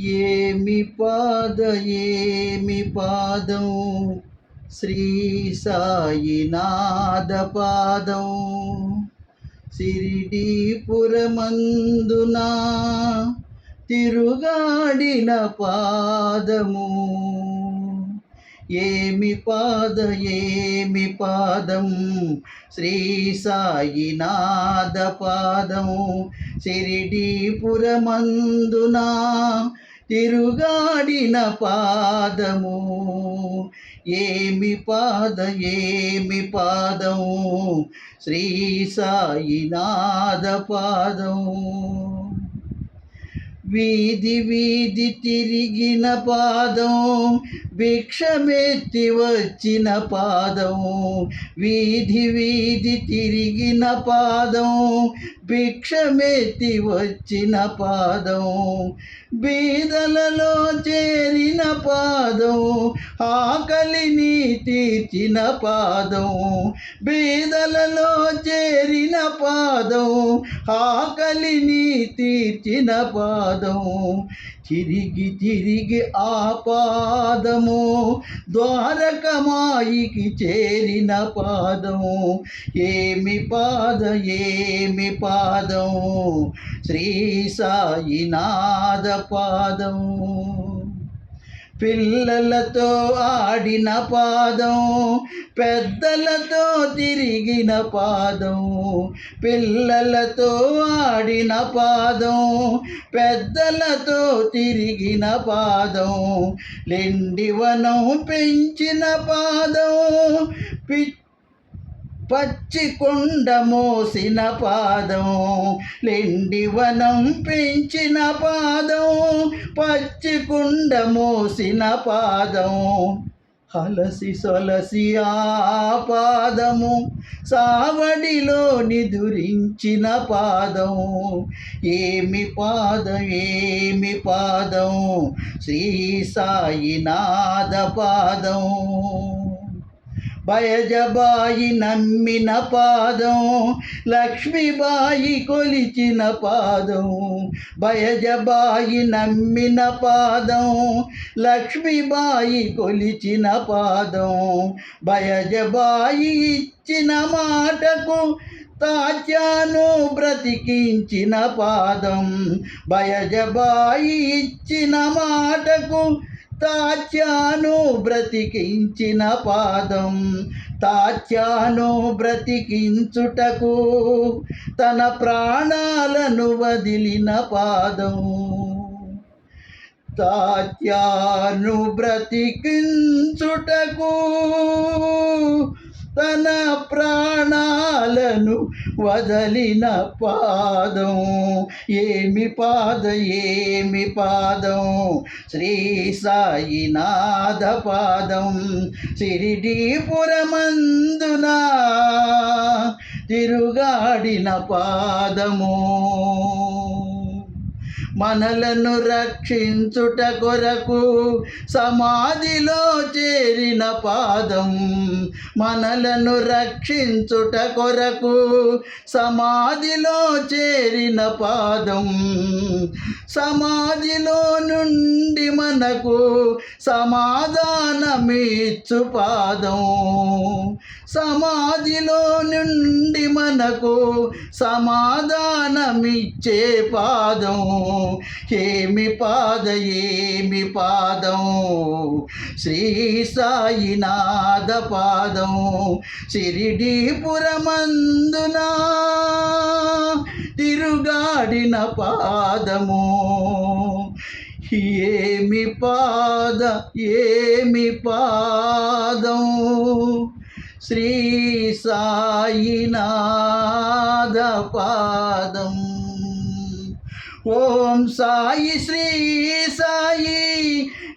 ఏమి పాద ఏమి పాదం? శ్రీ సాయినాథ పాదం. సిరిడీపురమందునా తిరుగాడిన పాదము. ఏమి పాద ఏమి పాదం? శ్రీ సాయినాథ పాదం సిరిడీపురమందున తిరుగాడిన పాదము. ఏమి పాద ఏమి పాదం శ్రీ సాయినాథ పాదం వీధి వీధి తిరిగిన పాదం భిక్షమెత్తి వచ్చిన పాదం. వీధి వీధి తిరిగిన పాదం భిక్షమెత్తి వచ్చిన పాదం. బీదలలో చేరిన పాదం ఆకలిని తీర్చిన పాదం. బీదలలో చేరిన పాదం ఆకలిని తీర్చిన పాదం. తిరిగి తిరిగి ఆ పాదము ద్వారకమాయికి చేరిన పాదం. ఏమి పాద ఏమి పాదం? శ్రీ సాయినాథ పాదం. పిల్లలతో ఆడిన పాదం పెద్దలతో తిరిగిన పాదం పిల్లలతో ఆడిన పాదం పెద్దలతో తిరిగిన పాదం లెండివనం పెంచిన పాదం పి పచ్చి కొండ మోసిన పాదం లెండివనం పెంచిన పాదం పచ్చి కొండ మోసిన పాదం అలసి సొలసి ఆ పాదము సావడిలో నిదురించిన పాదం ఏమి పాదం ఏమి పాదం శ్రీ సాయినాథ పాదం. బయజబాయి నమ్మిన పాదం లక్ష్మీబాయి కొలిచిన పాదం. బయజబాయి నమ్మిన పాదం లక్ష్మీబాయి కొలిచిన పాదం. బయజబాయి ఇచ్చిన మాటకు తాచాను బ్రతికించిన పాదం. బయజబాయి ఇచ్చిన మాటకు తాచాను బ్రతికించిన పాదం తాచాను బ్రతికించుటకు తన ప్రాణాలను వదిలిన పాదం. తాత్యాను బ్రతికించుటకు తన ప్రా వదలిన పాదం. ఏమి పాద ఏమి పాదం? శ్రీ సాయినాథ పాదం. సిరిడీపురమందున తిరుగాడిన పాదము. మనలను రక్షించుట కొరకు సమాధిలో చేరిన పాదం మనలను రక్షించుట కొరకు సమాధిలో చేరిన పాదం సమాధిలో నుండి మనకు సమాధానమిచ్చు పాదం. సమాధిలో నుండి మనకు సమాధానమిచ్చే పాదం. ఏమి పాద ఏమి పాదం? శ్రీ సాయినాథ పాదం. సిరిడీపురమందున తిరుగాడిన పాదము. ఏమి పాద ఏమి పాదం? శ్రీ సాయినాథ పాదం. ఓం సాయి శ్రీ సాయి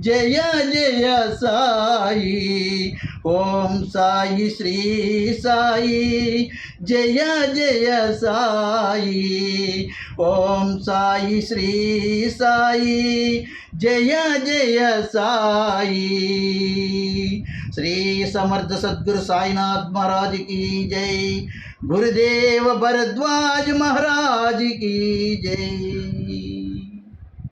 జయ జయ సాయి ఓం సాయి శ్రీ సాయి జయ జయ సాయి ఓం సాయి శ్రీ సాయి జయ జయ సాయి శ్రీ సమర్థ సద్గురు సాయినాథ్ महाराज की जय गुरुदेव भरद्वाज महाराज की जय